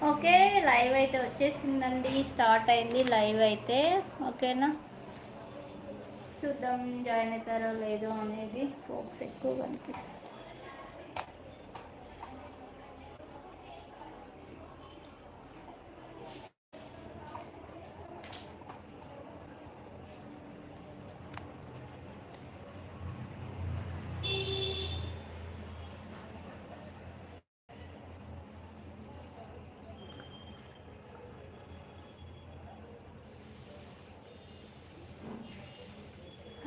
Okay live అయితే వచ్చేసిందండి start అయింది లైవ్ అయితే. ఓకేనా? చూద్దాం జాయిన్ అవుతారో లేదో అనేది ఫోక్స్ ఎక్కువ కనిపిస్తుంది.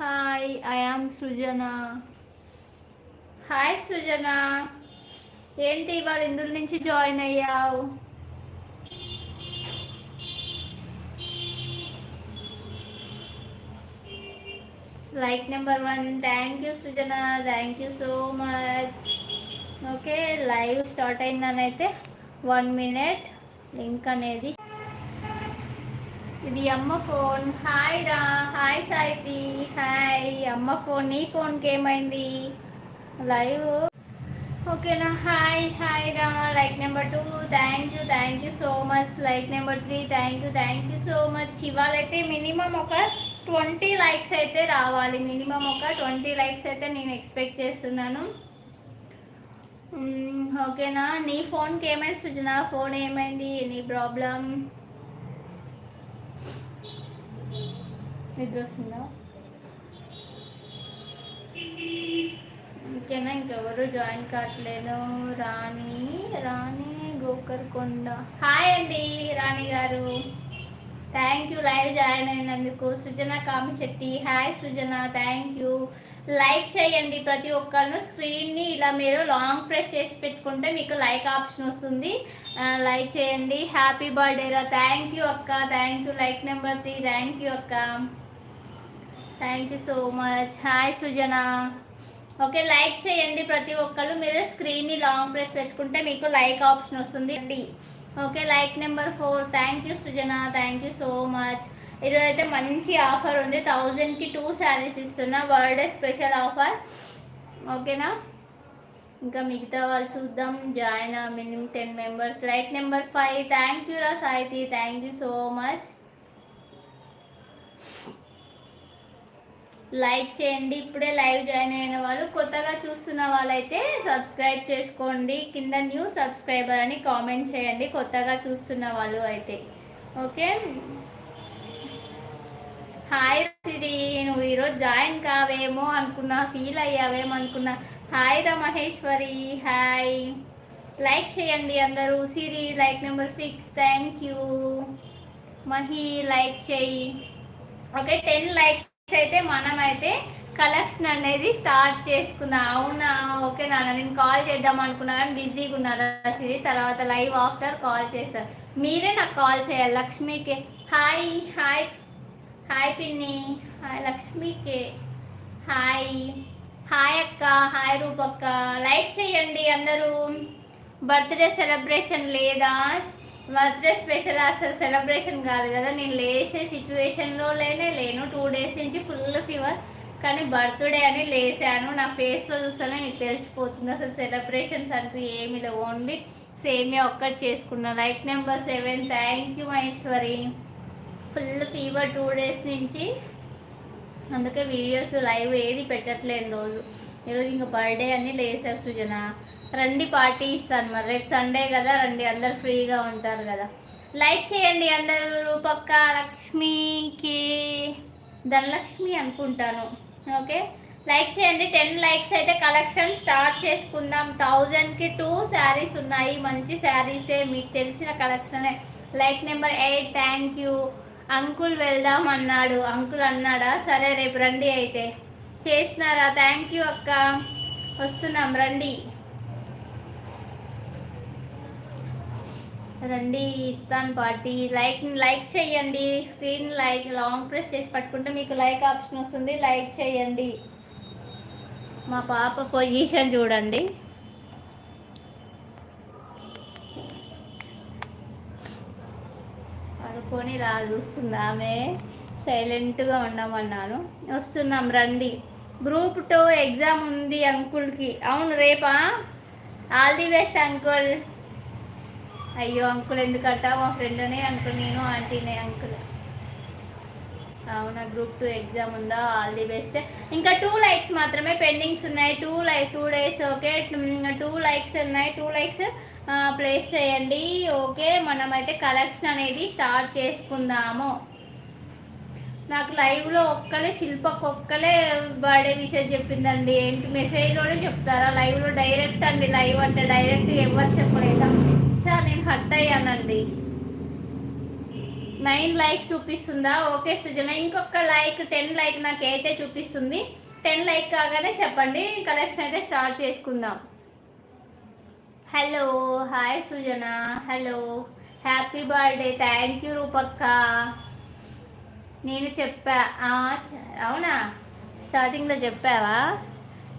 Hi I am Srujana hi Srujana ఏంటి ఇవాళ ఇందులో నుంచి జాయిన్ అయ్యావు? Like number one thank you Srujana thank you so much okay live start అయిందని అయితే వన్ మినిట్ లింక్ అనేది ఇది అమ్మ ఫోన్. హాయ్ రా. హాయ్ సాయితి. హాయ్ అమ్మ ఫోన్. నీ ఫోన్కి ఏమైంది? లైవ్ ఓకేనా? హాయ్ హాయ్ రా. Like number two thank you thank you so much like number three thank you thank you so much ఇవాళైతే minimum ఒక ట్వంటీ లైక్స్ అయితే రావాలి. మినిమం ఒక ట్వంటీ లైక్స్ అయితే నేను ఎక్స్పెక్ట్ చేస్తున్నాను. ఓకేనా? నీ ఫోన్కి ఏమైంది సృజన? ఫోన్ ఏమైంది? నీ ప్రాబ్లం నిద్ర వస్తుందా ఇంకేనా? ఇంకెవరు జాయిన్ కావట్లేదు. రాణి రాణి గోకర్కొండ. హాయ్ అండి రాణి గారు. థ్యాంక్ యూ లైవ్ జాయిన్ అయినందుకు Srujana Kamishetti. Hi Srujana thank you like చేయండి ప్రతి ఒక్కరు స్క్రీన్ని ఇలా మీరు లాంగ్ ప్రెస్ చేసి పెట్టుకుంటే మీకు లైక్ ఆప్షన్ వస్తుంది. లైక్ చేయండి. హ్యాపీ బర్త్డే రా. థ్యాంక్ యూ అక్క. Thank you like number three. Thank you అక్క. Thank you so much. Hi Sujana. Okay like చేయండి ప్రతి ఒక్కరు మీరు స్క్రీన్ని లాంగ్ ప్రెస్ పెట్టుకుంటే మీకు లైక్ ఆప్షన్ వస్తుంది. Okay like number four. Thank you Sujana. Thank you so much. ఈరోజు అయితే మంచి ఆఫర్ ఉంది. థౌజండ్కి టూ శారీస్ ఇస్తున్నా. Birthday special offer. ఓకేనా? ఇంకా మిగతా వాళ్ళు చూద్దాం. Join minimum ten members. Like number five. Thank you రా Saithi. Thank you so much. Like చేయండి. ఇప్పుడే లైవ్ జాయిన్ అయిన వాళ్ళు కొత్తగా చూస్తున్న వాళ్ళైతే సబ్స్క్రైబ్ చేసుకోండి. కింద న్యూ సబ్స్క్రైబర్ అని కామెంట్ చేయండి. కొత్తగా చూస్తున్న వాళ్ళు అయితే. ఓకే? హాయ్ సిరి నువ్వు ఈరోజు జాయిన్ కావేమో అనుకున్నా ఫీల్ అయ్యావేమో అనుకున్నా. హాయ్ రా మహేశ్వరి హాయ్. లైక్ చేయండి అందరూ. Siri like number six thank you. Mahi like చేయి. ఓకే టెన్ లైక్స్ అయితే మనమైతే కలెక్షన్ అనేది స్టార్ట్ చేసుకుందాం. అవునా? ఓకే నాన్న నేను కాల్ చేద్దాం అనుకున్నా కానీ బిజీగా ఉన్నారా సిరి. తర్వాత లైవ్ ఆఫ్టర్ కాల్ చేస్తాను మీరే నాకు కాల్ చేయాలి లక్ష్మికి. Hi hi. హాయ్ పిన్ని. హాయ్ లక్ష్మికి. హాయ్ హాయ్ అక్క. హాయ్ రూపక్క. లైక్ చేయండి అందరూ. బర్త్డే సెలబ్రేషన్ లేదా? బర్త్డే స్పెషల్ అసలు సెలబ్రేషన్ కాదు కదా. నేను లేసే సిచ్యువేషన్లో లేనే లేను. టూ డేస్ నుంచి ఫుల్ ఫీవర్ కానీ బర్త్డే అని లేసాను. నా ఫేస్లో చూస్తానే మీకు తెలిసిపోతుంది. అసలు సెలబ్రేషన్స్ అంటూ ఏమి లేవు. ఓన్లీ సేమియా ఒక్కటి చేసుకున్నా. Like number seven thank you Maheshwari. Full fever two days నుంచి. అందుకే వీడియోస్ లైవ్ ఏది పెట్టట్లేను రోజు. ఈరోజు ఇంకా బర్త్డే అని లేసారు సృజన. రండి పార్టీ ఇస్తాను మరి. రేపు సండే కదా రండి. అందరు ఫ్రీగా ఉంటారు కదా. లైక్ చేయండి అందరూ. రూపక్క లక్ష్మికి ధనలక్ష్మి అనుకుంటాను. ఓకే? లైక్ చేయండి. టెన్ లైక్స్ అయితే కలెక్షన్ స్టార్ట్ చేసుకుందాం. థౌజండ్కి టూ శారీస్ ఉన్నాయి. మంచి శారీసే. మీకు తెలిసిన కలెక్షనే. Like number eight. Thank you. Uncle వెళ్దాం అన్నాడు. అంకుల్ అన్నాడా? సరే రేపు రండి అయితే. చేసినారా? థ్యాంక్ యూ అక్క. వస్తున్నాం రండి. రండి ఇస్తాను పార్టీ. లైక్ లైక్ చేయండి. స్క్రీన్ లైక్ లాంగ్ ప్రెస్ చేసి పట్టుకుంటే మీకు లైక్ ఆప్షన్ వస్తుంది. లైక్ చేయండి. మా పాప పొజిషన్ చూడండి. పడుకొని ఇలా చూస్తుంది ఆమె సైలెంట్గా ఉండమన్నాను. వస్తున్నాం రండి. గ్రూప్ టూ ఎగ్జామ్ ఉంది అంకుల్కి. అవును రేపా? All the best uncle. అయ్యో అంకుల్ ఎందుకంట? మా ఫ్రెండ్నే అంకుల్ నేను ఆంటీనే అంకుల్. అవునా గ్రూప్ టూ ఎగ్జామ్ ఉందా? All the best. ఇంకా టూ లైక్స్ మాత్రమే పెండింగ్స్ ఉన్నాయి. Two like two days okay? Two likes ఉన్నాయి. టూ లైక్స్ ప్లేస్ చేయండి. ఓకే మనమైతే కలెక్షన్ అనేది స్టార్ట్ చేసుకుందాము. నాకు లైవ్లో ఒక్కలే శిల్పకు ఒక్కలే బర్త్డే మెసేజ్ చెప్పిందండి. ఏంటి మెసేజ్లోనే చెప్తారా? లైవ్లో డైరెక్ట్ అండి లైవ్ అంటే డైరెక్ట్ ఎవరు చెప్పలేదా? సార్ నేను హట్ అయ్యానండి. నైన్ లైక్స్ చూపిస్తుందా? ఓకే సుజన ఇంకొక లైక్ టెన్ లైక్ నాకు అయితే చూపిస్తుంది. టెన్ లైక్ కాగానే చెప్పండి. కలెక్షన్ అయితే స్టార్ట్ చేసుకుందాం. Hello hi Sujana hello happy birthday thank you రూపక్క నేను చెప్పా అవునా? స్టార్టింగ్లో చెప్పావా?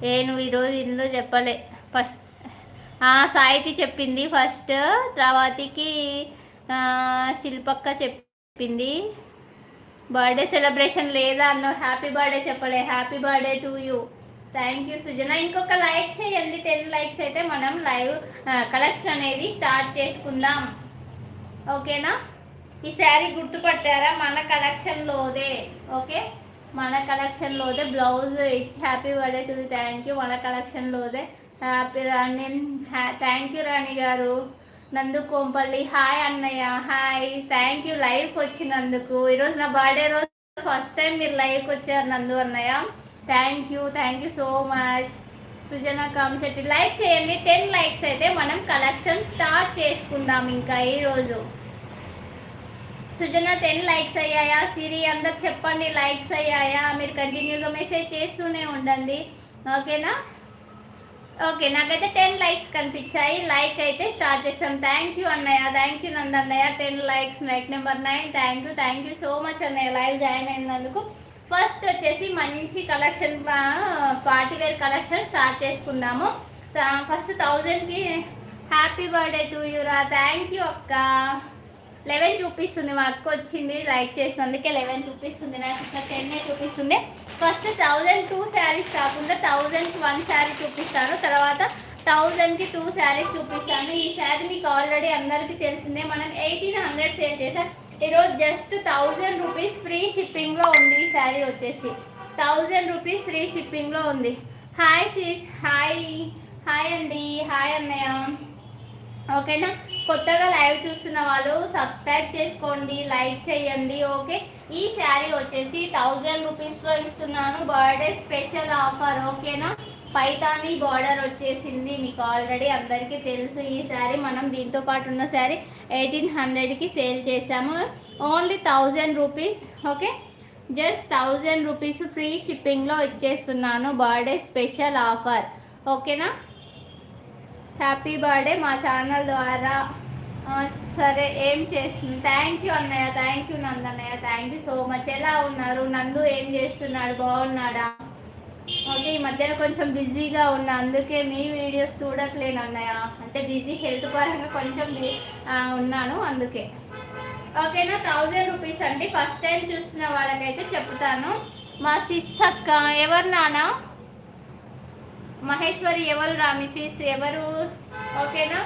ఏ నువ్వు ఈరోజు ఇందులో చెప్పలే. ఫస్ట్ సాయితి చెప్పింది ఫస్ట్ తర్వాతకి శిల్పక్క చెప్పింది. బర్త్డే సెలబ్రేషన్ లేదా అన్న హ్యాపీ బర్త్డే చెప్పలే. Happy birthday to you thank you Sujana ఇంకొక లైక్ చేయండి. టెన్ లైక్స్ అయితే మనం లైవ్ కలెక్షన్ అనేది స్టార్ట్ చేసుకుందాం. ఓకేనా ఈ శారీ గుర్తుపట్టారా? మన కలెక్షన్లోదే ఓకే మన కలెక్షన్లోదే బ్లౌజ్ ఇచ్చి happy birthday to thank you మన కలెక్షన్లోదే happy Rani thank you Rani గారు. నందు కోంపల్లి. హాయ్ అన్నయ్య. హాయ్ థ్యాంక్ యూ లైవ్కి వచ్చినందుకు. ఈరోజు నా బర్త్డే రోజు. ఫస్ట్ టైం మీరు లైవ్కి వచ్చారు నందు అన్నయ్య. Thank you thank you so much Srujana Kamishetti like చేయండి. టెన్ లైక్స్ అయితే మనం కలెక్షన్ స్టార్ట్ చేసుకుందాం ఇంకా ఈరోజు సృజన టెన్ లైక్స్ అయ్యాయా? సిరి అందరు చెప్పండి లైక్స్ అయ్యాయా? మీరు కంటిన్యూగా మెసేజ్ చేస్తూనే ఉండండి. ఓకేనా ఓకే నాకైతే టెన్ లైక్స్ కనిపించాయి. లైక్ అయితే స్టార్ట్ చేస్తాం. థ్యాంక్ యూ అన్నయ్య. Thank you నందన్నయ్య. Ten likes like number nine thank you thank you so much అన్నయ్య. లైవ్ జాయిన్ అయినందుకు ఫస్ట్ వచ్చేసి మంచి collection party where collection start చేసుకుందాము. ఫస్ట్ థౌజండ్కి హ్యాపీ బర్త్డే టు యూరా థ్యాంక్ యూ అక్క. లెవెన్ చూపిస్తుంది మా అక్క వచ్చింది లైక్ చేసినందుకే లెవెన్ చూపిస్తుంది నాకు ఇక్కడ టెన్నే చూపిస్తుంది. ఫస్ట్ థౌజండ్ టూ శారీస్ కాకుండా థౌజండ్కి వన్ శారీ చూపిస్తాను. తర్వాత థౌజండ్కి టూ శారీస్ చూపిస్తాను. ఈ శారీ మీకు ఆల్రెడీ అందరికీ తెలిసిందే. మనం ఎయిటీన్ హండ్రెడ్ సేల్ చేసాం. ఈరోజు just thousand rupees free shipping sari వచ్చేసి థౌజండ్ రూపీస్ ఫ్రీ షిప్పింగ్లో ఉంది. Hi sis hi. హాయ్ అండి హాయ్ అన్నయ్య. ఓకేనా? కొత్తగా లైవ్ చూస్తున్న వాళ్ళు సబ్స్క్రైబ్ చేసుకోండి లైక్ చేయండి ఓకే? ఈ శారీ వచ్చేసి థౌజండ్ రూపీస్లో ఇస్తున్నాను. బర్త్డే స్పెషల్ ఆఫర్ ఓకేనా? పైతాని బార్డర్ వచ్చేసింది. మీకు ఆల్రెడీ అందరికీ తెలుసు ఈ శారీ. మనం దీంతో పాటు ఉన్న శారీ ఎయిటీన్ హండ్రెడ్కి సేల్ చేసాము only thousand rupees okay? Just thousand rupees free షిప్పింగ్లో ఇచ్చేస్తున్నాను. Birthday special offer. ఓకేనా? హ్యాపీ బర్త్డే మా ఛానల్ ద్వారా. సరే ఏం చేస్తుంది థ్యాంక్ యూ అన్నయ్య థ్యాంక్ యూ నందన్నయ్య థ్యాంక్ యూ సో మచ్. ఎలా ఉన్నారు? నందు ఏం చేస్తున్నాడు? బాగున్నాడా? ఓకే ఈ మధ్యన కొంచెం బిజీగా ఉన్నా. అందుకే మీ వీడియోస్ చూడట్లేను అన్నయ్య. అంటే బిజీ హెల్త్ పరంగా కొంచెం ఉన్నాను అందుకే. ఓకేనా? థౌజండ్ రూపీస్ అండి. ఫస్ట్ టైం చూసిన వాళ్ళకైతే చెప్తాను. మా సిస్ అక్క ఎవరు నానా మహేశ్వరి ఎవరు రా మిసిస్ ఎవరు? ఓకేనా?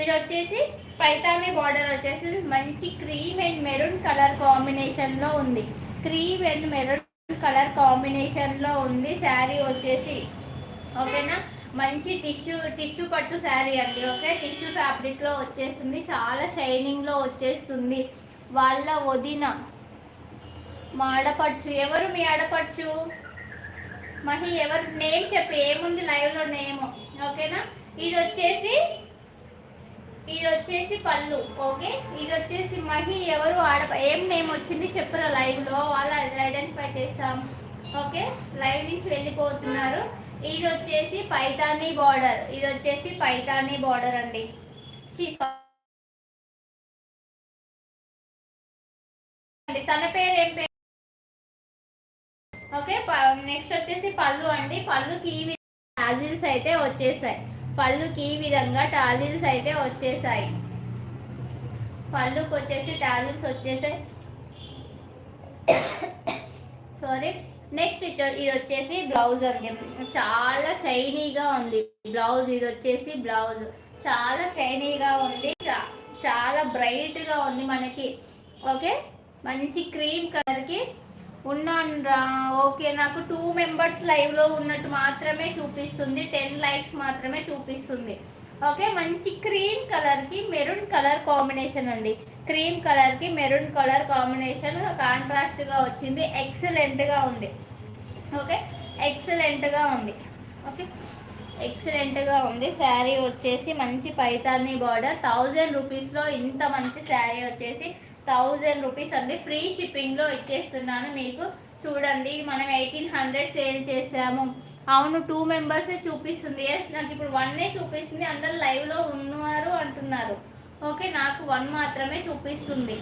ఇది వచ్చేసి పైతానే బార్డర్ వచ్చేసి మంచి క్రీమ్ అండ్ మెరూన్ కలర్ కాంబినేషన్లో ఉంది. క్రీమ్ అండ్ మెరూన్ కలర్ కాంబినేషన్లో ఉంది. శారీ వచ్చేసి. ఓకేనా? మంచి టిష్యూ టిష్యూ పట్టు శారీ అండి ఓకే? టిష్యూ ఫ్యాబ్రిక్లో వచ్చేస్తుంది చాలా షైనింగ్లో వచ్చేస్తుంది. వాళ్ళ వదిన మా ఆడపడుచు ఎవరు మీ ఆడపడుచు? మహి ఎవరు? నేమ్ చెప్పి ఏముంది లైవ్లో నేమ్ ఓకేనా? ఇది వచ్చేసి ఇది వచ్చేసి పళ్ళు ఓకే? ఇది వచ్చేసి మహి ఎవరు ఆడ ఏం నేమ్ వచ్చింది చెప్పరా లైవ్లో వాళ్ళు ఐడెంటిఫై చేస్తాం ఓకే? లైవ్ నుంచి వెళ్ళిపోతున్నారు. ఇది వచ్చేసి పైతానీ బార్డర్. ఇది వచ్చేసి పైతానీ బార్డర్ అండి. తన పేరు ఏం పేరు ఓకే నెక్స్ట్ వచ్చేసి పళ్ళు అండి. పళ్ళుకి ఈ టాజిల్స్ అయితే వచ్చేసాయి. పళ్ళుకి ఈ విధంగా టాజిల్స్ అయితే వచ్చేసాయి. పళ్ళుకి వచ్చేసి టాజిల్స్ వచ్చేసాయి. సారీ. నెక్స్ట్ ఇది వచ్చేసి బ్లౌజ్ అండి. చాలా షైనీగా ఉంది. బ్లౌజ్ ఇది వచ్చేసి బ్లౌజ్. చాలా షైనీగా ఉంది. చాలా బ్రైట్గా ఉంది మనకి. ఓకే? మంచి క్రీమ్ కలర్కి ఉన్నాను రా ఓకే నాకు టూ మెంబర్స్ లైవ్లో ఉన్నట్టు మాత్రమే చూపిస్తుంది. టెన్ లైక్స్ మాత్రమే చూపిస్తుంది. ఓకే? మంచి క్రీమ్ కలర్కి మెరూన్ కలర్ కాంబినేషన్ అండి. క్రీమ్ కలర్కి మెరూన్ కలర్ కాంబినేషన్ కాంట్రాస్ట్గా వచ్చింది. ఎక్సలెంట్గా ఉంది. ఓకే? ఎక్సలెంట్గా ఉంది. ఓకే? ఎక్సలెంట్గా ఉంది. శారీ వచ్చేసి మంచి పైతాన్ని బార్డర్. థౌజండ్ రూపీస్లో ఇంత మంచి శారీ వచ్చేసి థౌజండ్ రూపీస్ అండి. ఫ్రీ షిప్పింగ్లో ఇచ్చేస్తున్నాను మీకు. చూడండి మనం ఎయిటీన్ హండ్రెడ్ సేల్ చేసాము అవును టూ మెంబర్సే చూపిస్తుంది. ఎస్ నాకు ఇప్పుడు వన్నే చూపిస్తుంది. అందరు లైవ్లో ఉన్నారు అంటున్నారు. ఓకే నాకు వన్ మాత్రమే చూపిస్తుంది.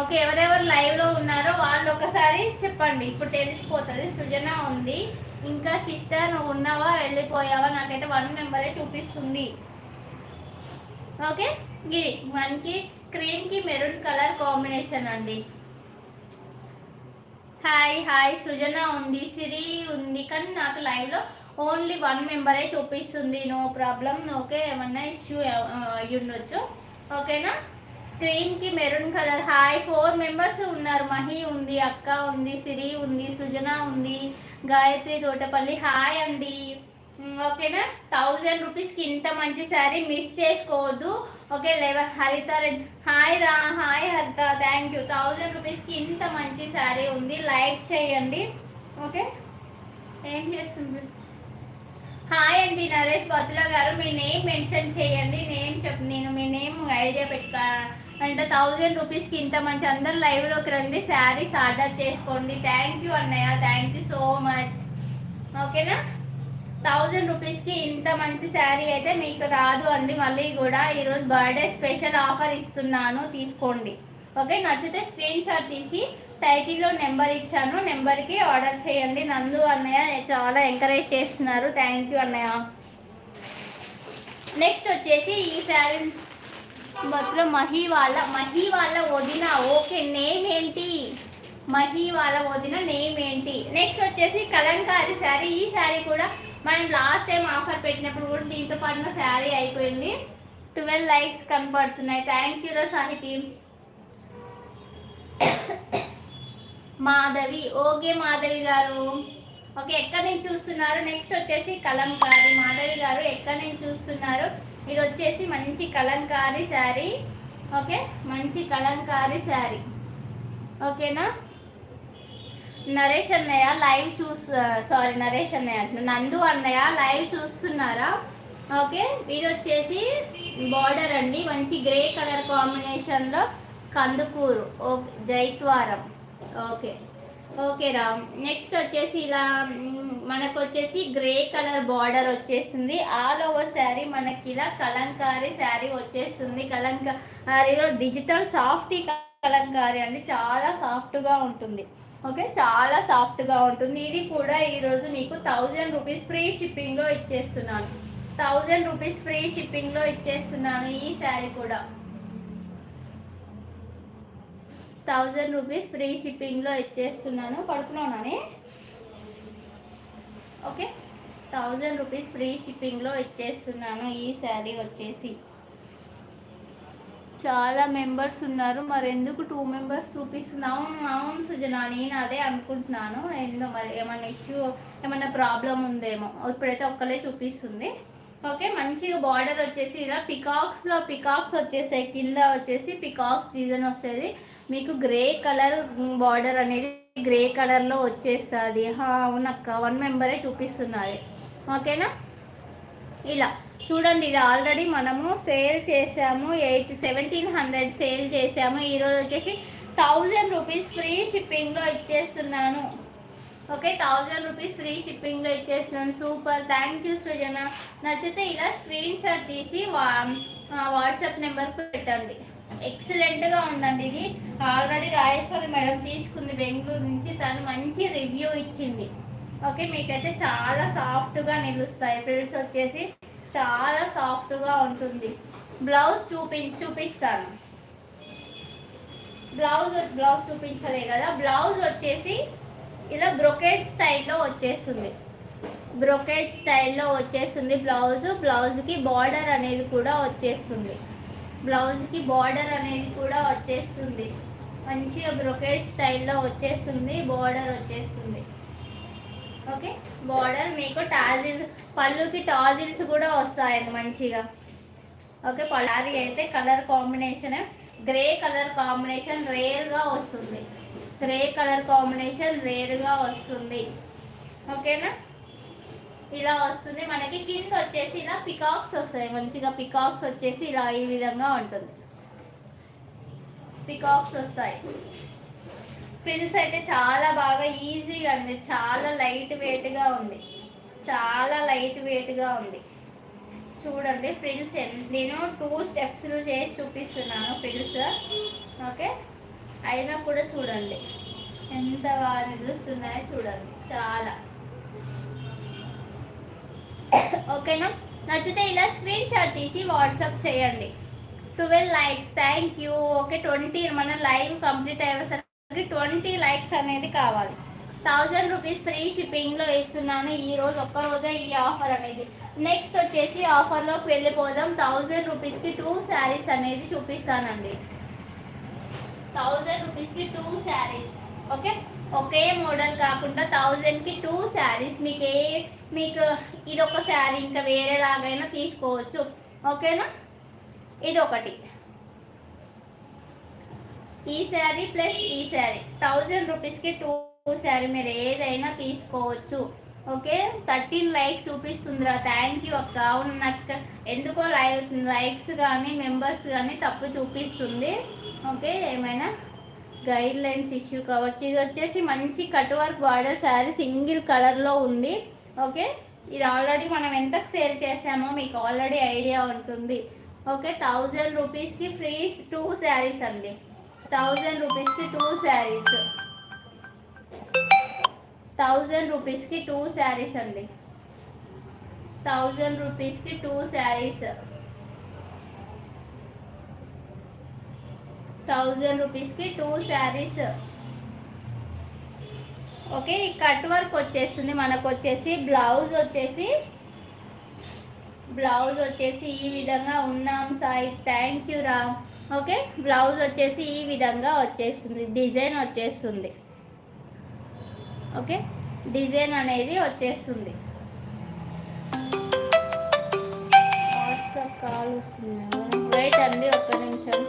ఓకే ఎవరెవరు లైవ్లో ఉన్నారో వాళ్ళు ఒకసారి చెప్పండి. ఇప్పుడు తెలిసిపోతుంది. సృజన ఉంది. ఇంకా సిస్టర్ నువ్వు ఉన్నావా వెళ్ళిపోయావా? నాకైతే వన్ నెంబరే చూపిస్తుంది. ఓకే? ఇది మనకి క్రీమ్కి మెరూన్ కలర్ కాంబినేషన్ అండి. హాయ్ హాయ్ సృజన ఉంది సిరి ఉంది కానీ నాకు లైవ్లో ఓన్లీ వన్ మెంబరే చూపిస్తుంది. నో ప్రాబ్లం ఓకే ఏమన్నా ఇష్యూ అయ్యి ఓకేనా ఓకేనా క్రీమ్కి maroon colour. Hi. Four members ఉన్నారు. మహి ఉంది అక్క ఉంది సిరి ఉంది సృజన ఉంది గాయత్రి తోటపల్లి. హాయ్ అండి. ఓకేనా థౌజండ్ రూపీస్కి ఇంత మంచి శారీ మిస్ చేసుకోవద్దు. Okay eleven Haritha red. Hi రా. Hi Haritha. Thank you. Thousand రూపీస్కి ఇంత మంచి శారీ ఉంది. లైక్ చేయండి. ఓకే? ఏం చేస్తుంది హాయ్ అండి నరేష్ బతుల గారు. మీ నేమ్ మెన్షన్ చేయండి. నేమ్ చెప్ నేను మీ నేమ్ ఐడియా పెట్టుకో అంటే థౌజండ్ రూపీస్కి ఇంత మంచి అందరు లైవ్లోకి రండి. శారీస్ ఆర్డర్ చేసుకోండి. థ్యాంక్ యూ అన్నయ్య. థ్యాంక్ యూ సో మచ్ ఓకేనా థౌజండ్ రూపీస్కి ఇంత మంచి శారీ అయితే మీకు రాదు అండి. మళ్ళీ కూడా ఈరోజు బర్త్డే స్పెషల్ ఆఫర్ ఇస్తున్నాను. తీసుకోండి. ఓకే నచ్చితే స్క్రీన్ షాట్ తీసి టైటిల్లో నెంబర్ ఇచ్చాను. నెంబర్కి ఆర్డర్ చేయండి. నందు అన్నయ్య చాలా ఎంకరేజ్ చేస్తున్నారు. థ్యాంక్ యూ అన్నయ్య. నెక్స్ట్ వచ్చేసి ఈ శారీ మొత్తం మహి వాళ్ళ మహి వాళ్ళ వదిన. ఓకే నేమ్ ఏంటి? మహి వాళ్ళ వదిన నేమ్ ఏంటి? నెక్స్ట్ వచ్చేసి కలంకారీ శారీ. ఈ శారీ కూడా మనం లాస్ట్ టైం ఆఫర్ పెట్టినప్పుడు కూడా దీంతో పాటున శారీ అయిపోయింది. ట్వెల్వ్ లైక్స్ కనపడుతున్నాయి. థ్యాంక్ యూ రా సాహితీ. మాధవి. ఓకే మాధవి గారు. ఓకే ఎక్కడి నుంచి చూస్తున్నారు? నెక్స్ట్ వచ్చేసి కలంకారీ. మాధవి గారు ఎక్కడి నుంచి చూస్తున్నారు? ఇది వచ్చేసి మంచి కలంకారీ శారీ. ఓకే మంచి కలంకారీ శారీ. ఓకేనా? నరేష్ అన్నయ్య లైవ్ చూస్ సారీ నరేష్ అన్నయ్య నందు అన్నయ్య లైవ్ చూస్తున్నారా? ఓకే ఇది వచ్చేసి బార్డర్ అండి. మంచి గ్రే కలర్ కాంబినేషన్లో కందుకూరు. ఓకే జైత్వారం ఓకే. ఓకే రామ్. నెక్స్ట్ వచ్చేసి ఇలా మనకు వచ్చేసి గ్రే కలర్ బార్డర్ వచ్చేసింది ఆల్ ఓవర్ శారీ మనకి ఇలా కలంకారీ శారీ వచ్చేస్తుంది. కలంకారీలో డిజిటల్ సాఫ్ట్ కలంకారీ అండి. చాలా సాఫ్ట్గా ఉంటుంది. ఓకే? చాలా సాఫ్ట్గా ఉంటుంది. ఇది కూడా ఈరోజు మీకు థౌజండ్ రూపీస్ ఫ్రీ షిప్పింగ్లో ఇచ్చేస్తున్నాను. థౌజండ్ రూపీస్ ఫ్రీ షిప్పింగ్లో ఇచ్చేస్తున్నాను ఈ శారీ కూడా. థౌజండ్ రూపీస్ ఫ్రీ షిప్పింగ్లో ఇచ్చేస్తున్నాను. పడుకున్నానే ఓకే. థౌజండ్ రూపీస్ ఫ్రీ షిప్పింగ్లో ఇచ్చేస్తున్నాను. ఈ శారీ వచ్చేసి. చాలా మెంబర్స్ ఉన్నారు. మరి ఎందుకు టూ మెంబర్స్ చూపిస్తుంది? అవును అవును సుజన నేను అదే అనుకుంటున్నాను. ఏందో మరి ఏమైనా ఇష్యూ ఏమైనా ప్రాబ్లం ఉందేమో. ఇప్పుడైతే ఒక్కలే చూపిస్తుంది. ఓకే మంచిగా బార్డర్ వచ్చేసి ఇలా పికాక్స్లో పికాక్స్ వచ్చేసాయి. కింద వచ్చేసి పికాక్స్ డిజైన్ వస్తుంది. మీకు గ్రే కలర్ బార్డర్ అనేది గ్రే కలర్లో వచ్చేస్తుంది. అవునక్క వన్ మెంబరే చూపిస్తున్నది. ఓకేనా? ఇలా చూడండి ఇది ఆల్రెడీ మనము సేల్ చేసాము. ఎయిట్ సెవెంటీన్ హండ్రెడ్ సేల్ చేసాము. ఈరోజు వచ్చేసి థౌజండ్ రూపీస్ ఫ్రీ షిప్పింగ్లో ఇచ్చేస్తున్నాను. ఓకే థౌజండ్ రూపీస్ ఫ్రీ షిప్పింగ్లో ఇచ్చేసినాను సూపర్ థ్యాంక్ యూ సృజన. నచ్చితే ఇలా స్క్రీన్ షాట్ తీసి వా వాట్సాప్ నెంబర్ పెట్టండి. ఎక్సలెంట్గా ఉందండి ఇది. ఆల్రెడీ రాజేశ్వరి మేడం తీసుకుంది బెంగళూరు నుంచి. తను మంచి రివ్యూ ఇచ్చింది. ఓకే మీకైతే చాలా సాఫ్ట్గా నిలుస్తాయి ఫ్రిల్స్ వచ్చేసి. చాలా సాఫ్ట్గా ఉంటుంది. బ్లౌజ్ చూపించి చూపిస్తాను. బ్లౌజ్ బ్లౌజ్ చూపించలే కదా. బ్లౌజ్ వచ్చేసి ఇలా బ్రొకెట్ స్టైల్లో వచ్చేస్తుంది. బ్రొకెట్ స్టైల్లో వచ్చేస్తుంది బ్లౌజ్. బ్లౌజ్కి బార్డర్ అనేది కూడా వచ్చేస్తుంది. బ్లౌజ్కి బార్డర్ అనేది కూడా వచ్చేస్తుంది. మంచిగా బ్రొకెట్ స్టైల్లో వచ్చేస్తుంది. బార్డర్ వచ్చేస్తుంది. ఓకే? బార్డర్ మీకు టాజిల్స్ పళ్ళుకి టాజిల్స్ కూడా వస్తాయండి మంచిగా. ఓకే? పలారీ అయితే colour combination grey colour combination రేర్గా వస్తుంది. గ్రే కలర్ కాంబినేషన్ రేరుగా వస్తుంది. ఓకేనా? ఇలా వస్తుంది. మనకి కింద వచ్చేసి ఇలా పికాక్స్ వస్తాయి. మంచిగా పికాక్స్ వచ్చేసి ఇలా ఈ విధంగా ఉంటుంది. పికాక్స్ వస్తాయి. ఫ్రిల్స్ అయితే చాలా బాగా ఈజీగా ఉంది. చాలా లైట్ వెయిట్గా ఉంది. చాలా లైట్ వెయిట్గా ఉంది. చూడండి ఫ్రిల్స్ నేను టూ స్టెప్స్లు చేసి చూపిస్తున్నాను ఫ్రిల్స్ ఓకే? అయినా కూడా చూడండి. ఎంత బాగా నిలుస్తున్నాయో చూడండి. చాలా. ఓకేనా? నచ్చితే ఇలా స్క్రీన్ షాట్ తీసి వాట్సాప్ చేయండి. Twelve likes thank you okay twenty మన లైవ్ కంప్లీట్ అయ్యేసరికి ట్వంటీ లైక్స్ అనేది కావాలి. థౌజండ్ రూపీస్ ఫ్రీ షిప్పింగ్లో ఇస్తున్నాను. ఈ రోజు ఒక్క రోజే ఈ ఆఫర్ అనేది. నెక్స్ట్ వచ్చేసి ఆఫర్లోకి వెళ్ళిపోదాం. థౌజండ్ రూపీస్కి టూ శారీస్ అనేది చూపిస్తానండి. థౌజండ్ రూపీస్కి టూ శారీస్. ఓకే? ఒకే మోడల్ కాకుండా థౌజండ్కి టూ శారీస్. మీకు ఏ మీకు ఇది ఒక శారీ ఇంకా వేరేలాగైనా తీసుకోవచ్చు. ఓకేనా? ఇది ఒకటి ఈ శారీ ప్లస్ ఈ శారీ. థౌజండ్ రూపీస్కి టూ శారీ మీరు ఏదైనా తీసుకోవచ్చు. ఓకే? థర్టీన్ లైక్స్ చూపిస్తుందిరా. థ్యాంక్ యూ అక్క. అవును నాకు ఎందుకో లైక్ లైక్స్ కానీ మెంబర్స్ కానీ తప్పు చూపిస్తుంది. ఓకే ఏమైనా గైడ్ లైన్స్ ఇష్యూ కావచ్చు. ఇది వచ్చేసి మంచి cut work border sari single కలర్లో ఉంది. ఓకే ఇది ఆల్రెడీ మనం ఎంతకు సేల్ చేసామో మీకు ఆల్రెడీ ఐడియా ఉంటుంది. ఓకే థౌజండ్ రూపీస్కి ఫ్రీ టూ శారీస్ అండి. థౌజండ్ రూపీస్కి టూ శారీస్ థౌజండ్ రూపీస్కి టూ శారీస్ అండి. థౌజండ్ రూపీస్కి టూ శారీస్ థౌజండ్ రూపీస్కి టూ శారీస్. ఓకే ఈ కట్ వర్క్ వచ్చేస్తుంది మనకు వచ్చేసి బ్లౌజ్ వచ్చేసి బ్లౌజ్ వచ్చేసి ఈ విధంగా ఉన్నాం సాయి. థ్యాంక్ యూ రా. ఓకే బ్లౌజ్ వచ్చేసి ఈ విధంగా వచ్చేస్తుంది. డిజైన్ వచ్చేస్తుంది. ఓకే డిజైన్ అనేది వచ్చేస్తుంది. వాట్సాప్ కాల్ వస్తుంది. రైట్ అండి ఒక్క నిమిషం.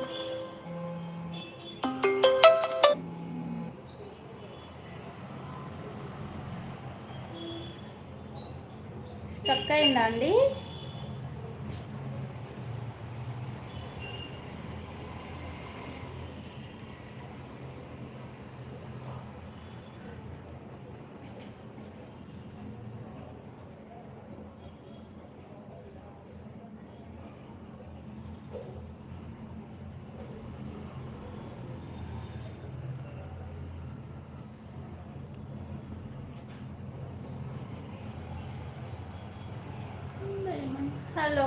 స్టక్ అయిందా అండి? హలో